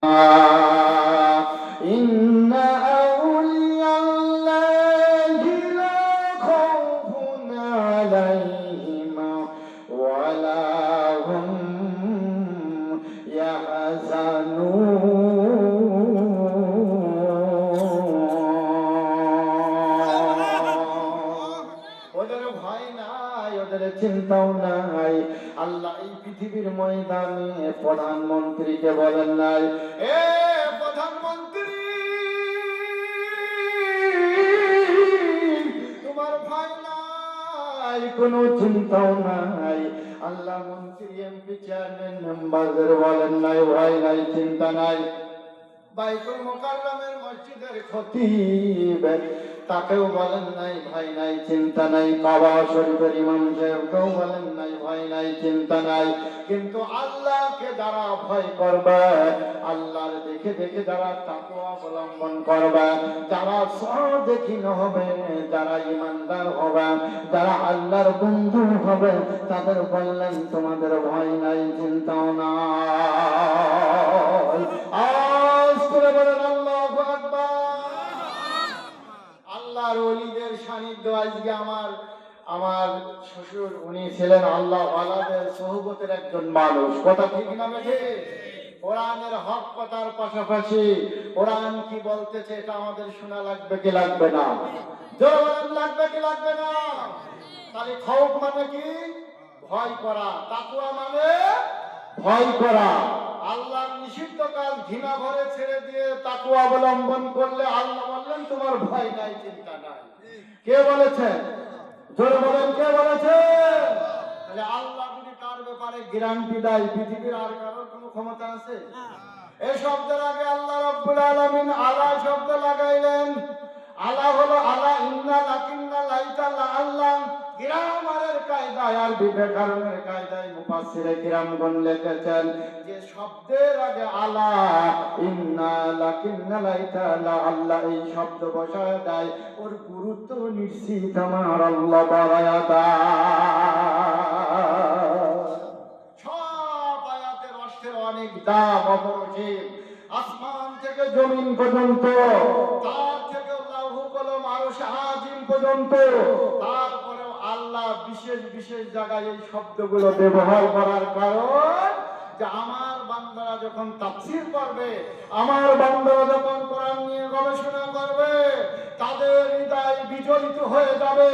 Uh... পৃথিবীর ময়দানে প্রধানমন্ত্রীকে বলেন নাই। এ প্রধানমন্ত্রী! তোমার কোনো চিন্তাও নাই। আল্লাহ মন্ত্রী, এমপি চেয়ারম্যান মেম্বারদের বলেন নাই, ভয় নাই, চিন্তা নাই। বাইতুল মোকাররমের মসজিদের খতিব তাকেও বলেন নাই, ভয় নাই, চিন্তা নাই। বাবা শরীফের ইমাম বলেন নাই, ভয় নাই, চিন্তা নাই। কিন্তু আল্লাহকে যারা ভয় করবে, আল্লাহর দেখে দেখে যারা তাকে অবলম্বন করবে, যারা সদেখিন হবে, যারা ইমানদার হবে, যারা আল্লাহর বন্ধু হবে, তাদের বললেন, তোমাদের ভয় নাই, চিন্তাও নাই। আজ করে বলেন, আল্লাহু আল্লাহর ওলিদের সান্নিধ্য আজকে আমার আমার শ্বশুর, উনি ছিলেন আল্লাহ ওয়ালাদের সহবতের একজন মানুষ। কথা ঠিক না বেঠে কোরআনের হক কথার পাশাপাশি কোরআন কি বলতেছে এটা আমাদের শোনা লাগবে কি লাগবে না? জোরে লাগবে কি লাগবে না? তাহলে খৌফ মানে কি? ভয় করা। তাকুয়া মানে ভয় করা। আল্লাহর নিষিদ্ধ কাজ ঘৃণা ভরে ছেড়ে দিয়ে তাকু অবলম্বন করলে আল্লাহ বললেন, তোমার ভয় নাই, চিন্তা নাই। কে বলেছে? বলেন, কে আল্লাহ যদি তার ব্যাপারে গ্যারান্টি দেয়, পৃথিবীর আর কারোর কোনো ক্ষমতা আছে? এই শব্দের আগে আল্লাহ রাব্বুল আলামিন আলা শব্দ লাগাইলেন। আলা হলো আলা, ইন্না লাকিন্না লাইতা লা আল্লাহ। গ্রামারের কায়দায় বিবেকারণের কায়দায় মুফাসসিরে কিরামগণ লিখেছেন যে শব্দের আগে আলা, ইন্না লাকিন্না লাইতা আল্লাহ এই শব্দ বসায় দেয়। ওর গুরুত্ব নিশ্চিত আমার আল্লাহ বাড়ায়া সব আয়াতের অর্থের অনেক দাম অপরজিম আসমান থেকে জমিন পর্যন্ত, তার থেকে লাহু কলম আরও আজিম পর্যন্ত তারপরেও আল্লাহ বিশেষ বিশেষ জায়গায় এই শব্দগুলো ব্যবহার করার কারণ যে আমার বান্দারা যখন তাফসীর করবে, আমার বান্দারা যখন কোরআন নিয়ে গবেষণা করবে, তাদের হৃদয় বিচলিত হয়ে যাবে,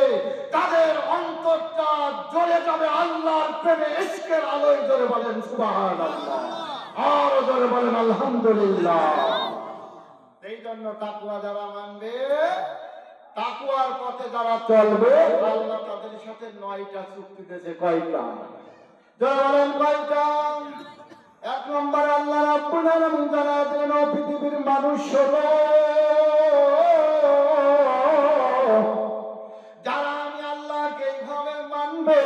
তাদের অন্তরটা জ্বলে যাবে আল্লাহর প্রেমে। ইশকের আলোয় জোরে বলেন, সুবহানাল্লাহ। আরও জোরে বলেন, আলহামদুলিল্লাহ। এই জন্য তাকুয়া যারা মানবে তাকুয়ার পথে যারা চলবে, আল্লাহ তাদের সাথে নয়টা চুক্তি দিয়েছে, কয়টা? জোরে বলেন কয়টা? এক নম্বরে আল্লাহ রাব্বুল আলামিন যারা দিলেন পৃথিবীর মানুষ হলো যারা আমি আল্লাহকে এইভাবে মানবে,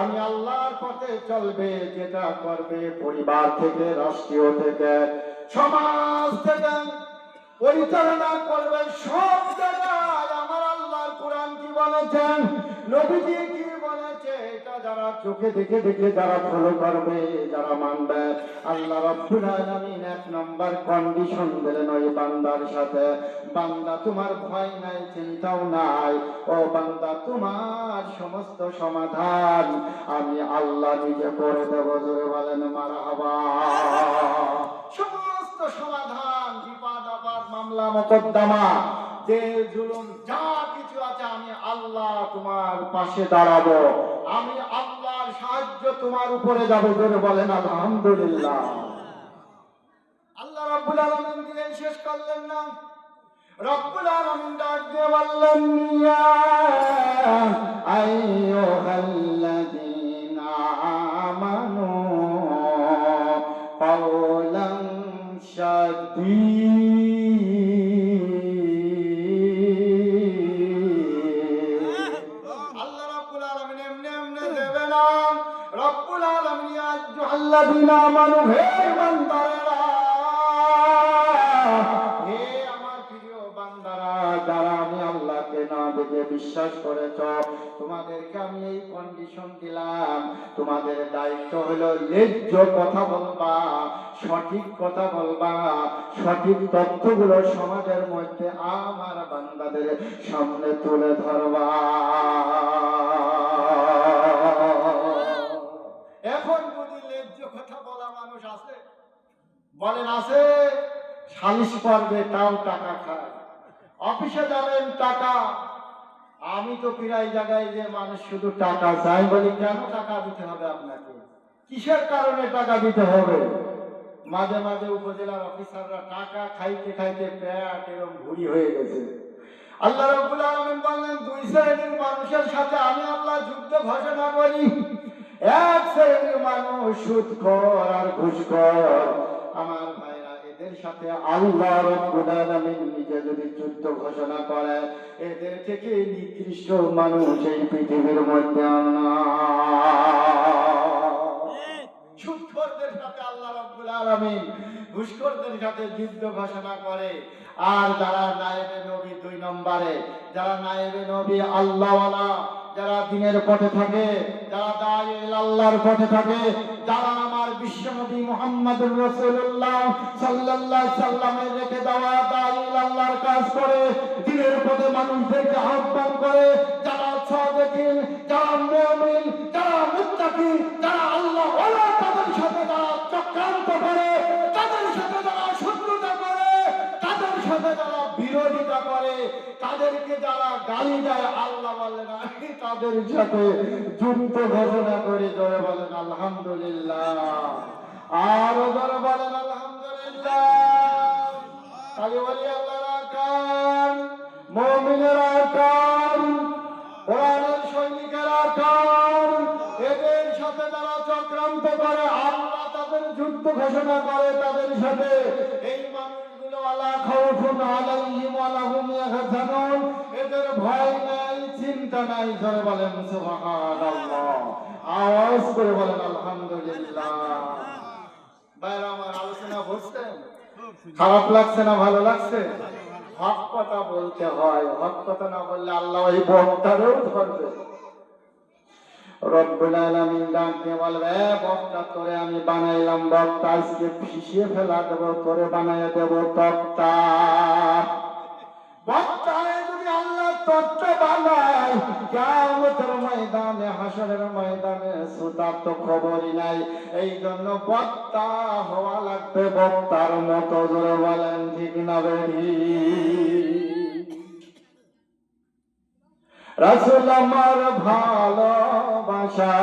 আমি আল্লাহর পথে চলবে, যেটা করবে পরিবার থেকে, রাষ্ট্রীয় থেকে, সমাজ থেকে, পরিচালনা করবে সব জায়গায়। বলেছেন, নবীজি কি বলেছে এটা যারা চোখে দেখে দেখে যারা ফলো করবে, যারা মানবে, আল্লাহ আলামিন এক নাম্বার কন্ডিশন দিলেন ওই বান্দার সাথে। বান্দা তোমার ভয় নাই, চিন্তাও নাই। ও বান্দা, তোমার সমস্ত সমাধান আমি আল্লাহ নিজে করে দেব, জোরে বলেন মারহাবা। সমস্ত সমাধান, বিপদ, আপদ, মামলা, মোকদ্দমা যে জুলুম, যা আল্লাহ তোমার পাশে দাঁড়াবো। আমি আল্লাহর সাহায্য তোমার উপরে যাবে করে বলেন, আলহামদুলিল্লাহ। আল্লাহ রাব্বুল আলামিন দিলেন, শেষ করলেন না। রব্বুল আলামিন ডাক দিয়ে বললেন, ইয়া আইয়ুহাল্লাযীনা রব্বুল আলামিন ইয়া আমানু, হে বিশ্বাস করেছ, তোমাদেরকে আমি এই কন্ডিশন দিলাম। তোমাদের দায়িত্ব হলো ন্যায্য কথা বলবা, সঠিক কথা বলবা, সঠিক তথ্যগুলো সমাজের মধ্যে আমার বান্দাদের সামনে তুলে ধরবা। এখন যদি ন্যায্য কথা বলা মানুষ আছে, বলেন আছে সালিশ করবে তাও টাকা খায়। অফিসে যাবেন, টাকা। আমি তো প্রায় জায়গায় যে মানুষ শুধু টাকা চাই বলি, কেন টাকা দিতে হবে আপনাকে? কিসের কারণে টাকা দিতে হবে? মাঝে মাঝে উপজেলার অফিসাররা টাকা খাইতে খাইতে প্যাট এরকম ভুড়ি হয়ে গেছে। আল্লাহ রাব্বুল আলামিন বললেন, দুই শ্রেণির মানুষের সাথে আমি আল্লাহ যুদ্ধ ঘোষণা করি। এক শ্রেণির মানুষ সুদখোর আর ঘুষখোর আমার ভাইরা, এদের সাথে আল্লাহ রাব্বুল নিজে যদি যুদ্ধ ঘোষণা করে, এদের থেকে নিকৃষ্ট মানুষ এই পৃথিবীর মধ্যে। সুদখোরদের সাথে আল্লাহ রাব্বুল ঘুষখোরদের সাথে যুদ্ধ ঘোষণা করে আর যারা নায়েবে নবী দুই নম্বরে, যারা নায়েবে নবী আল্লাহওয়ালা যারা দিনের পথে থাকে, যারা দায় আল্লাহর পথে থাকে, যারা আমার বিশ্বনবী মুহাম্মদুর রাসূলুল্লাহ সাল্লাল্লাহু সাল্লামের রেখে দেওয়া দায় আল্লাহর কাজ করে, দিনের পথে মানুষদেরকে আহ্বান করে, যারা সাদেকিন, যারা মুমিন, যারা মুত্তাকি যারা আল্লাহ ওয়ালা, তাদের সাথে যারা চক্রান্ত করে, তাদের সাথে যারা শত্রুতা করে, তাদের সাথে যারা বিরোধিতা করে, তাদেরকে যারা গালি দেয়, আল্লাহ বলেন, আমি তাদের সাথে যুদ্ধ ঘোষণা করে জোরে বলেন, আলহামদুলিল্লাহ। আরও জোরে বলেন, আলহামদুলিল্লাহ। বলি, আল্লাহর কান মুমিনের কোরআনের সৈনিকেরা কান এদের সাথে যারা চক্রান্ত করে, আল্লাহ তাদের যুদ্ধ ঘোষণা করে, তাদের সাথে এই মানুষগুলো আলা আলাইহিম ইয়াহজানুন। এদের ভয় নাই, চিন্তা নাই বলেন সুবহানাল্লাহ। আওয়াজ করে বলেন, আলহামদুলিল্লাহ। বাইরে আমার আলোচনা খারাপ লাগছে না ভালো লাগছে? হক কথা বলতে হয়, হক কথা না বললে আল্লাহ ওই বক্তারেও ধরবে। রব্বুল আলামিন ডাক বলবে, "এ বক্তা, তোরে আমি বানাইলাম বক্তা, আজকে ফেলা দেব, তোরে বানাইয়া দেব তত্ত্ব ময়দানে তো খবরই নাই। এই জন্য বক্তা হওয়া লাগবে বক্তার মতো, জোরে বলেন ঠিক না বেরি রসুল আমার ভালোবাসা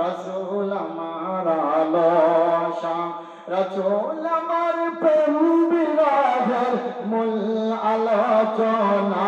রসুল আমার আলোসা রসুল আমার প্রেম বিরাজের মূল আলোচনা।